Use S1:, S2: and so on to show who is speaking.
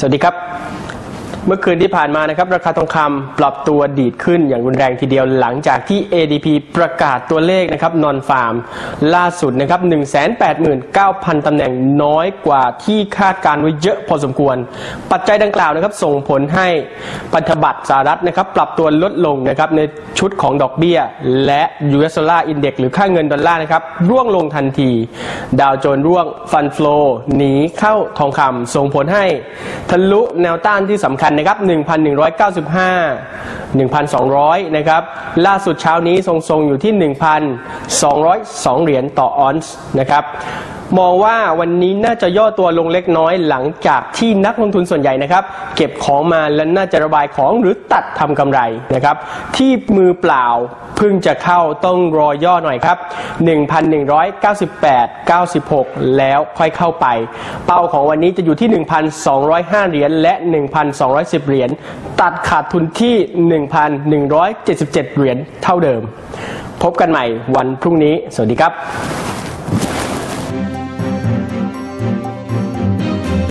S1: สวัสดีครับ เมื่อคืนที่ผ่านมานะครับ ราคาทองคำปรับตัวดีดขึ้นอย่างรุนแรงทีเดียวหลังจากที่ ADP ประกาศตัวเลขนะครับนอนฟาร์ม ล่าสุดนะครับ 189,000 ตำแหน่งน้อยกว่าที่คาดการไว้เยอะพอสมควร ปัจจัยดังกล่าวนะครับ ส่งผลให้พันธบัตรสหรัฐนะครับปรับตัวลดลงนะครับในชุดของดอกเบี้ย และ US Dollar Index หรือค่าเงินดอลลาร์นะครับร่วงลงทันที ดาวโจนส์ร่วงฟันฟลอหนีเข้าทองคำส่งผลให้ทะลุแนวต้านที่สำคัญนะครับ 1,195 1,200 นะครับ ล่าสุดเช้านี้ทรงๆอยู่ที่ 1,202 เหรียญต่อออนซ์นะครับมองว่าวันนี้น่าจะย่อตัวลงเล็กน้อยหลังจากที่นักลงทุนส่วนใหญ่นะครับ เก็บของมาและน่าจะระบายของหรือตัดทำกำไรนะครับ ที่มือเปล่าเพิ่งจะเข้าต้องรอย่อหน่อยครับ 1,198 96 แล้วค่อยเข้าไป เป้าของวันนี้จะอยู่ที่ 1,205 เหรียญและ 1,210 เหรียญตัดขาดทุนที่1,177 เหรียญเท่าเดิม พบกันใหม่วันพรุ่งนี้ สวัสดีครับ